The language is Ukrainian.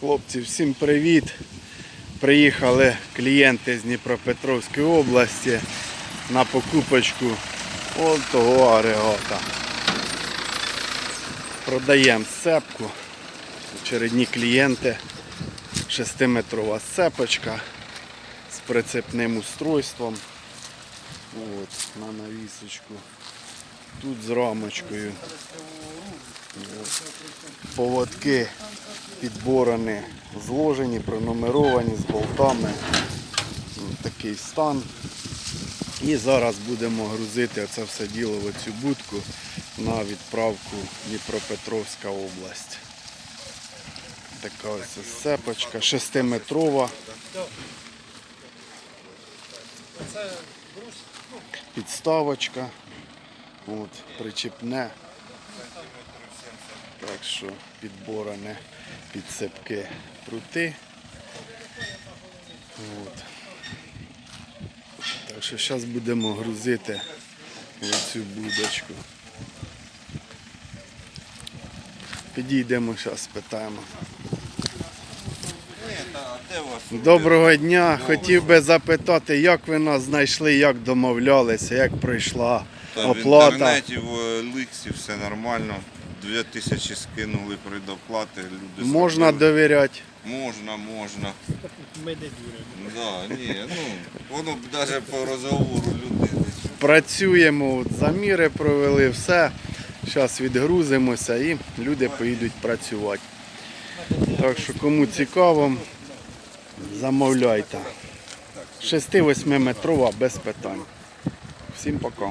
Хлопці, всім привіт! Приїхали клієнти з Дніпропетровської області на покупочку от того агрегата. Продаємо сцепку. Очередні клієнти. 6-метрова сцепочка з прицепним устройством. От, на навісочку. Тут з рамочкою. От. Поводки підборані, зложені, пронумеровані з болтами. Такий стан. І зараз будемо грузити це все діло в оцю будку на відправку Дніпропетровська область. Така ось сцепочка, 6-метрова. Підставочка. От, причіпне. Так що підборане під цепки прути. От. Так що зараз будемо грузити в цю будочку. Підійдемо зараз, спитаємо. Доброго дня. Хотів би запитати, як ви нас знайшли, як домовлялися, як пройшла Та в оплата. інтернеті в Ліксі все нормально. Дві тисячі скинули предоплати. Люди Можна зробили. довіряти. Можна, можна. Ми не дуримо. Да, ні, ну, воно б навіть по розговору людини. Працюємо, от, заміри провели, все. Зараз відгрузимося і люди поїдуть працювати. Так що кому цікаво, замовляйте. 6-8 метрова без питань. Всім пока.